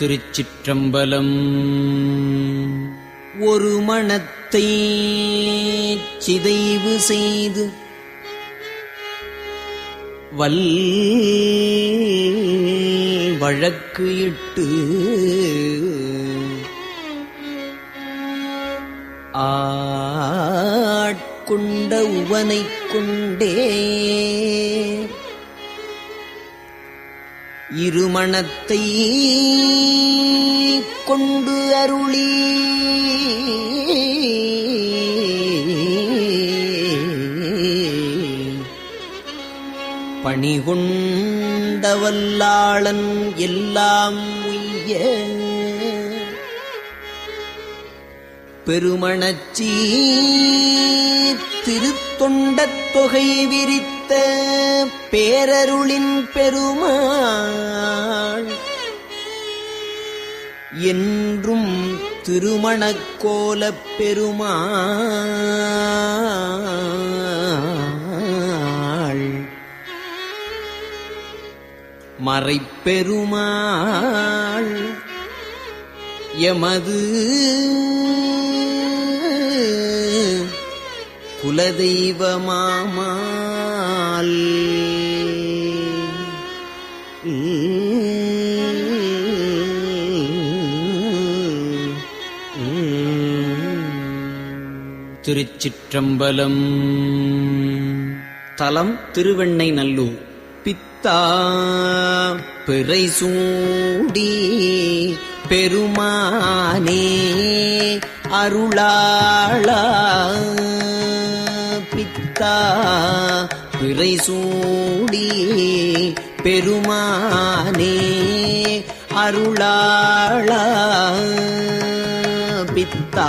திருச்சிற்றம்பலம். ஒரு மணத்தை சிதைவு செய்து வல் வழக்கு இட்டு ஆட்கொண்ட உவனைக் கொண்டே இருமணத்தை கொண்டு அருளி. பணிகொண்டவல்லாளன் எல்லாம் உய்ய. பெருமணச்சி திருத்தொண்டத் தொகை விரித்த பேரருளின் பெருமாள். என்றும் திருமணக்கோலப் பெருமாள். மறைப்பெருமாள் எமது குலதெய்வமாமால் திருச்சிற்றம்பலம். தலம் திருவெண்ணை நல்லூர் பித்தா பிறை சூடி பெருமானே அருளாளா. பித்தா பிறை சூடி பெருமானே அருளாளா. பித்தா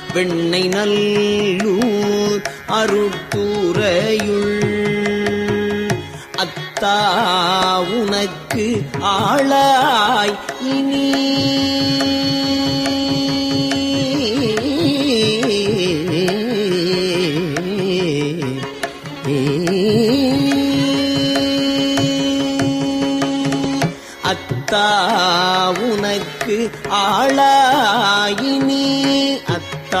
வெண்ணை நல்லூர் அருட்டுறையுள் அத்தா உனக்கு ஆளாய் இனி. அத்தா உனக்கு ஆளாயினி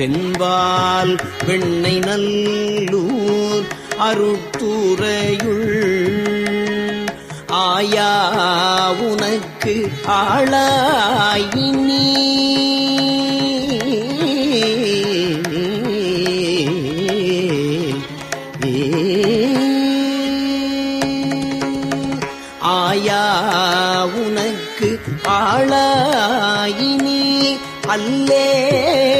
தென்பால் வெண்ணை நல்லூர் அருட்டுறையுள் ஆயா உனக்கு ஆளாயினி. ஆயா உனக்கு ஆளாயினி. அல்லே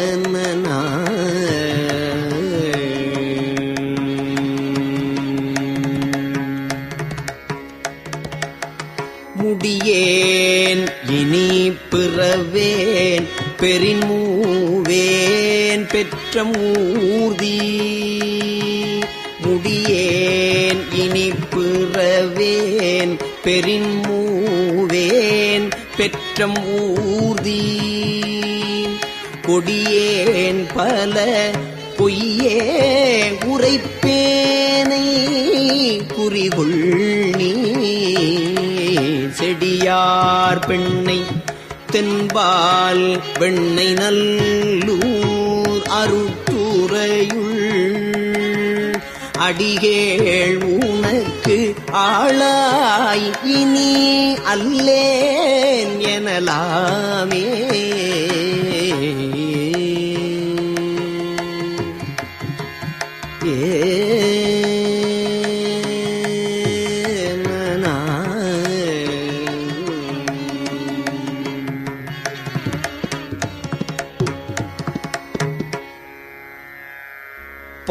முற்றம் ஊர்தி முடியேன் இனி பிறவேன் பெரின்மூவேன் பெற்றம் ஊர்தி. கொடியேன் பல பொய்யே உரைப்பேனை குறிகுள் நீ செடியார் பெண்ணை தென்பால் வெண்ணை நல்லூர். அருத்துறையுள் அடிகேள் உனக்கு ஆளாய் இனி அல்லேன் எனலாமே.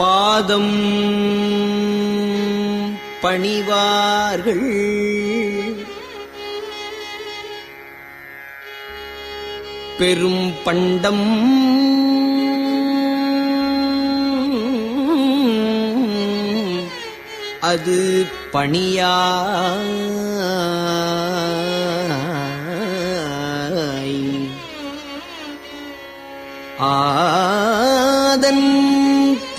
பாதம் பணிவார்கள். பெரும் பண்டம் அது பணியா ஆதன்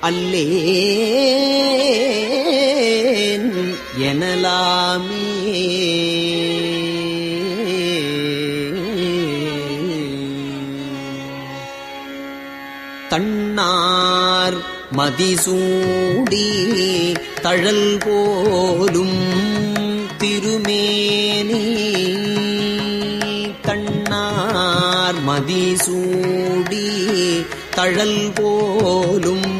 அல்லேன் எனலாமே. தன்னார் மதிசூடி தழல் போலும் திருமேனி. தன்னார் மதிசூடி தழல் போலும்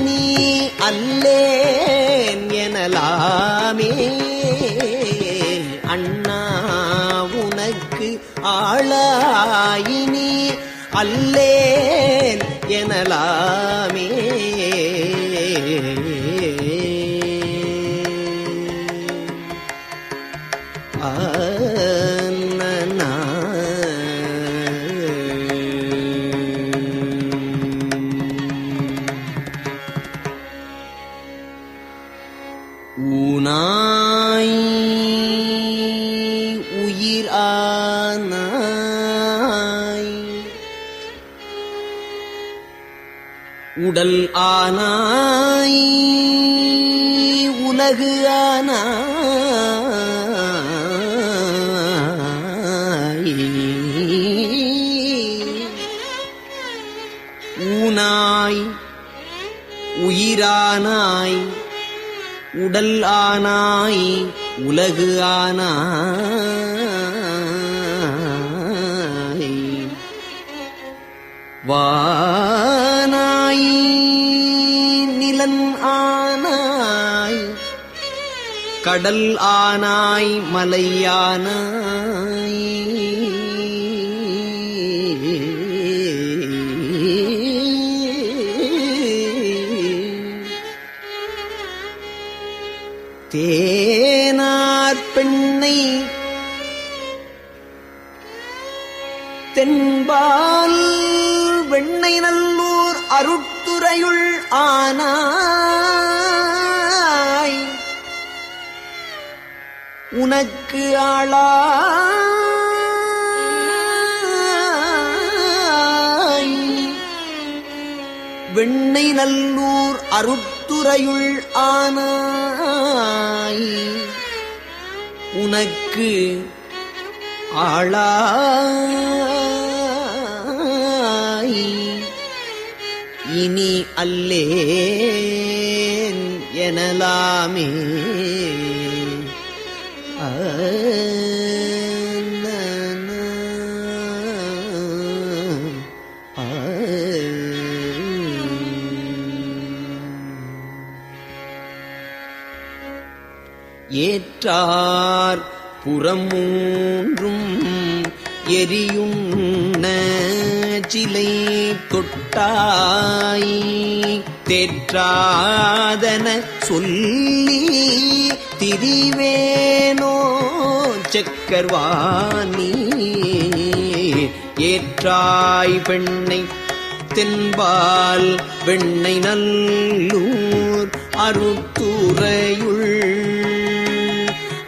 அகலாமே அண்ணா உனக்கு ஆளாயினி அல்லேன் எனலாமே. உடல் ஆனாய் உலகு ஆனாய். ஊனாய் உயிரானாய் உடல் ஆனாய் உலகு ஆனாய். வா ஆனாய். கடல் ஆனாய் மலையானாய் தேனார் பெண்ணை தென்பால் வெண்ணை நல்லூர் அருட்துறையுள் ஆனாய் உனக்கு ஆளாய் வெண்ணை நல்லூர் அருத்துறையுள் ஆனாய். உனக்கு ஆளாய். இனி அல்லேன் எனலாமே. ஏற்றார் புறமூன்றும் எரியும் சிலை தொட்டாய். தேற்றாதன சொல்லி திரிவேனோ சக்கர்வாணி. ஏற்றாய் பெண்ணை தென்பால் வெண்ணை நல்லூர் அருத்துறையுள்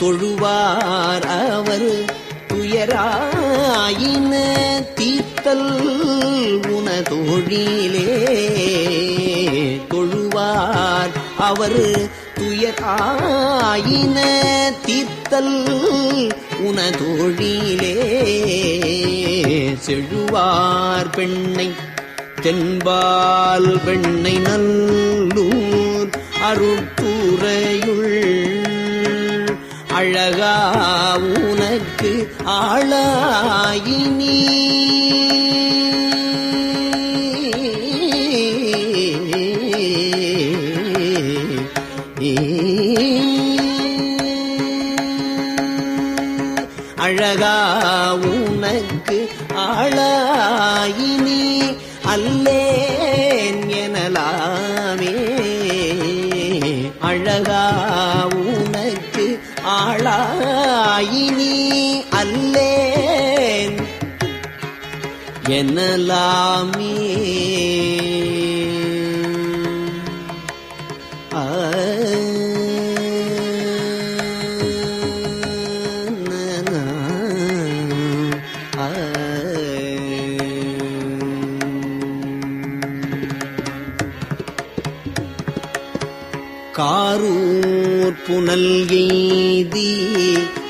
தொழுவார் அவர். துயராயின தீர்த்தல் உனதொழிலே. தொழுவார் அவர். துயராயின தீர்த்தல் உனதொழிலே. செழுவார் பெண்ணை தென்பால் பெண்ணை நல்லூர். அருட்புறையுள் அழகா உனக்கு ஆளாயினி. ஆளாயினி அல்லேன் எனலாமே காரூர் புனல் எய்தி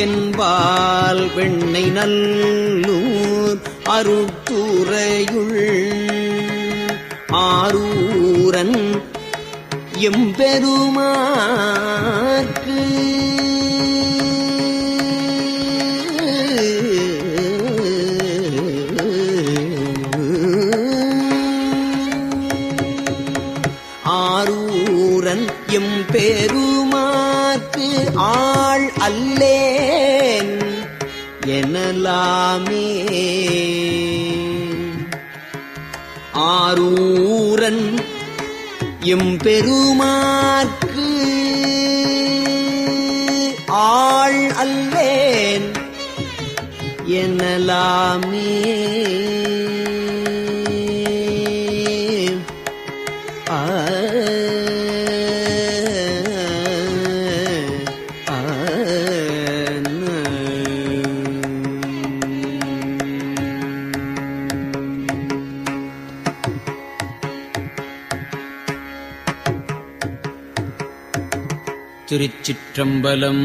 தென்பால் வெண்ணை நல்லூர் அருத்துறையுள் ஆரூரன் எம்பெருமாற்கு எனலாமே ஆரூரன் எம்பெருமாற்கு ஆள் அல்லேன். எனலாமே திருச்சிற்றம்பலம்.